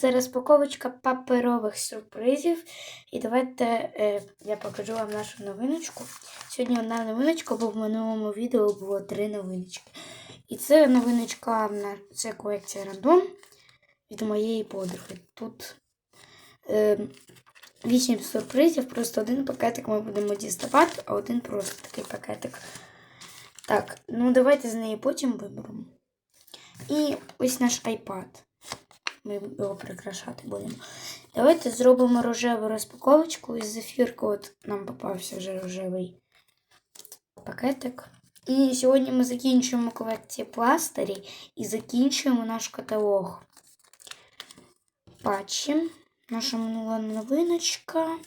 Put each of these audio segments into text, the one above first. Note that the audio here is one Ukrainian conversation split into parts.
це розпаковочка паперових сюрпризів. І давайте е, я покажу вам нашу новиночку. Сьогодні одна новиночка, бо в минулому відео було три новиночки. І це новиночка це колекція рандом від моєї подруги. Тут е, 8 сюрпризів, просто один пакетик ми будемо діставати, а один просто такий пакетик. Так, ну давайте з неї потім виберемо. І ось наш iPad. Ми його прикрашати будемо. Давайте зробимо рожеву розпаковочку із зефірки. От нам попався вже рожевий пакетик. І сьогодні ми закінчуємо колекцію пластирі і закінчуємо наш каталог. Патчі. Наша минула новиночка.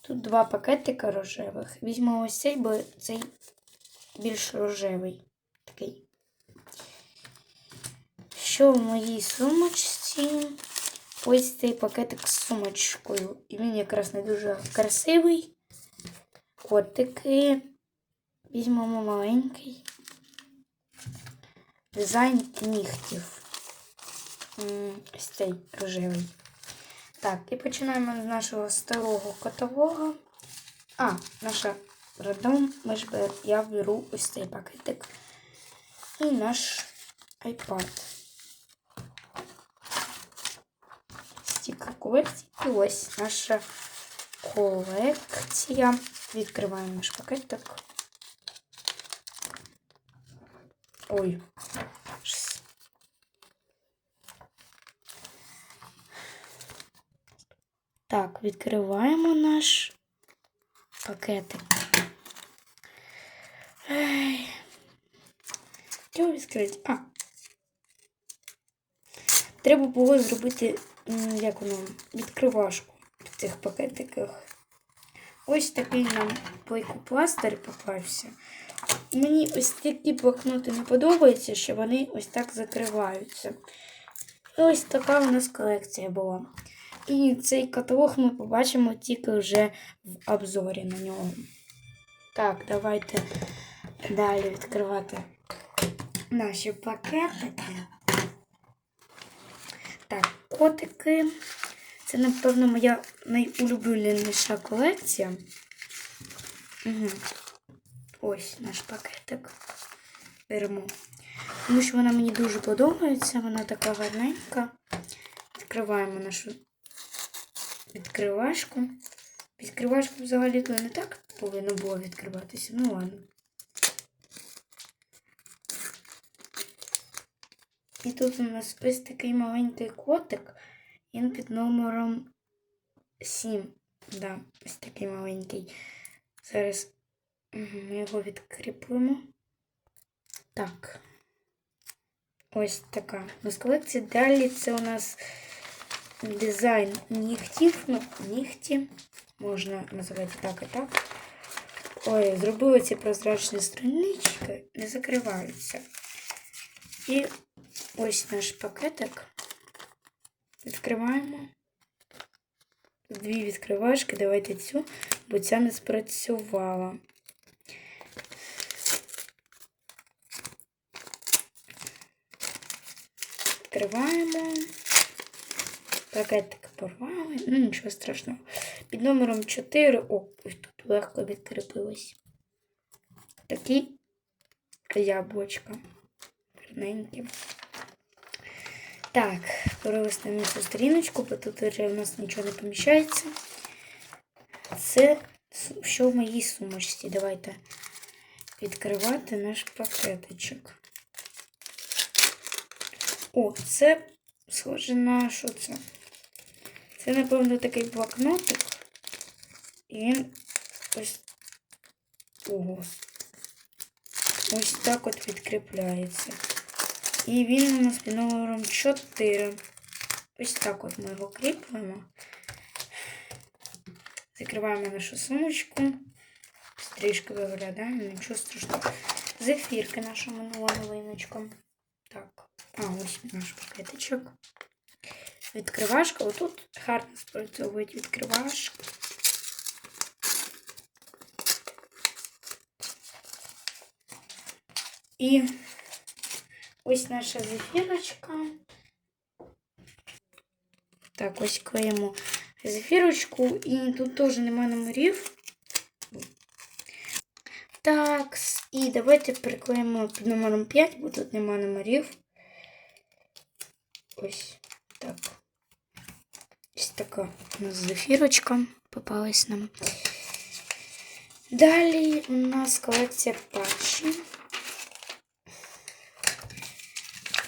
Тут два пакетика рожевих. Візьмемо ось цей, бо цей більш рожевий. Такий. Що в моїй сумочці? Ось цей пакетик з сумочкою. І він якраз не дуже красивий. Котики. Візьмемо маленький. Дизайн нігтів. Ось цей рожевий. Так, і починаємо з нашого старого каталога. А, наша радом. Ми ж бер... Я беру ось цей пакетик. І наш iPad. колекції. І ось наша колекція. Відкриваємо наш пакетик. Ой. щось. Так, відкриваємо наш пакетик. Ей. Його відкрити. А. Треба було зробити, м, Як воно, відкривашку в цих пакетиках. Ось такий нам пластир попався. Мені ось такі блокноти не подобаються, що вони ось так закриваються. І ось така у нас колекція була. І цей каталог ми побачимо тільки вже в обзорі на нього. Так, давайте далі відкривати наші пакетики. Так, котики. Це, напевно, моя найулюбленіша колекція. Угу. Ось наш пакетик. Беремо. Тому що вона мені дуже подобається, вона така гарненька. Відкриваємо нашу відкривашку. Відкривашку взагалі-то не так повинно було відкриватися. Ну ладно. І тут у нас ось такий маленький котик. Він під номером 7. Да, ось такий маленький. Зараз ми його відкріплемо. Так. Ось така. У нас колекція. Далі це у нас дизайн нігтів. Ну, нігті. Можна називати так і так. Ой, зробила ці прозрачні странички, не закриваються. І ось наш пакетик. Відкриваємо. Дві відкривашки. Давайте цю, бо ця не спрацювала. Відкриваємо. Пакетик порвали. Ну, нічого страшного. Під номером 4. О, тут легко відкріпилось. Такі яблучка. Гарненькі. Так, перелистаємо цю сторіночку, бо тут вже в нас нічого не поміщається. Це що в моїй сумочці. Давайте відкривати наш пакетичок. О, це схоже на що це? Це, напевно, такий блокнотик. І він ось. Ого. Ось так от відкріпляється. І він у нас під номером 4. Ось так от ми його кріпимо. Закриваємо нашу сумочку. Стрижки виглядає, нічого страшного. Зефірки наша минула новиночка. Так, а ось наш пакетичок. Відкривашка. Отут гарно спрацьовують відкривашки. І ось наша зефірочка. Так, ось клеїмо зефірочку, і тут теж немає номерів. Так, і давайте приклеїмо під номером 5, бо тут немає номерів. Ось так. Ось така у нас зефірочка попалась нам. Далі у нас колекція патчі.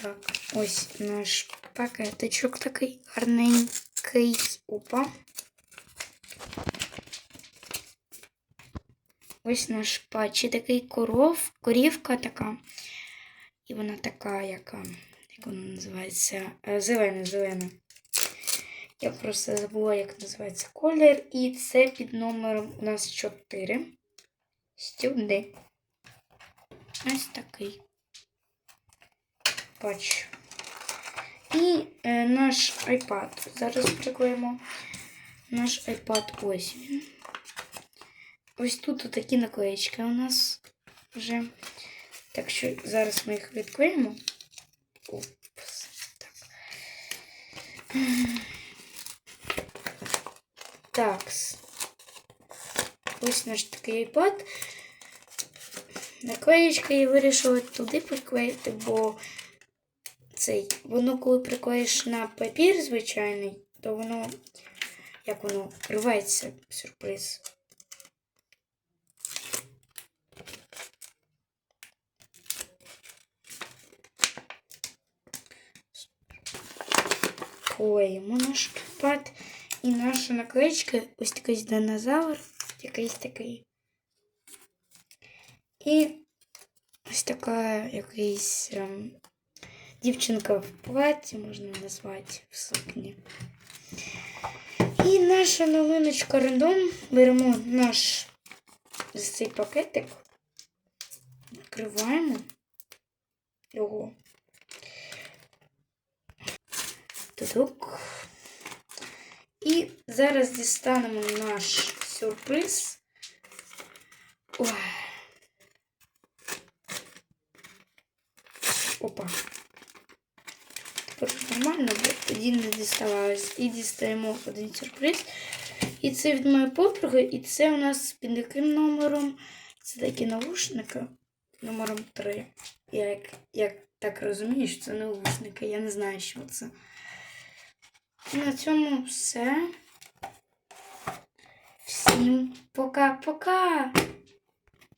Так, ось наш пакетичок такий гарненький. Опа. Ось наш патчі такий коров, корівка така. І вона така, яка, як вона називається? Е, Зелена, зелена. Я просто забула, як називається колір. І це під номером у нас 4. Сюди. Ось такий патч. І е, наш iPad. Зараз приклеїмо наш iPad. Ось він. Ось тут такі наклеїчки у нас вже. Так що зараз ми їх відклеїмо. Опс. Так. Такс. Ось наш такий iPad. Наклеєчка я вирішила туди приклеїти, бо цей, воно коли приклеїш на папір звичайний, то воно, як воно, рветься, сюрприз. Клеїмо наш пад і наша наклеєчка, ось такий динозавр, якийсь такий. І ось така якийсь ем, дівчинка в платі, можна назвати в сукні. І наша новиночка рандом. Беремо наш цей пакетик, відкриваємо його. Тук. І зараз дістанемо наш сюрприз. Ой. Опа. Нормально, бо тоді не діставалось. І дістаємо один сюрприз. І це від моєї подруги, і це у нас під яким номером? Це такі навушники номером 3. Я як, як так розумію, що це навушники. Я не знаю, що це. На цьому все. Всім пока-пока!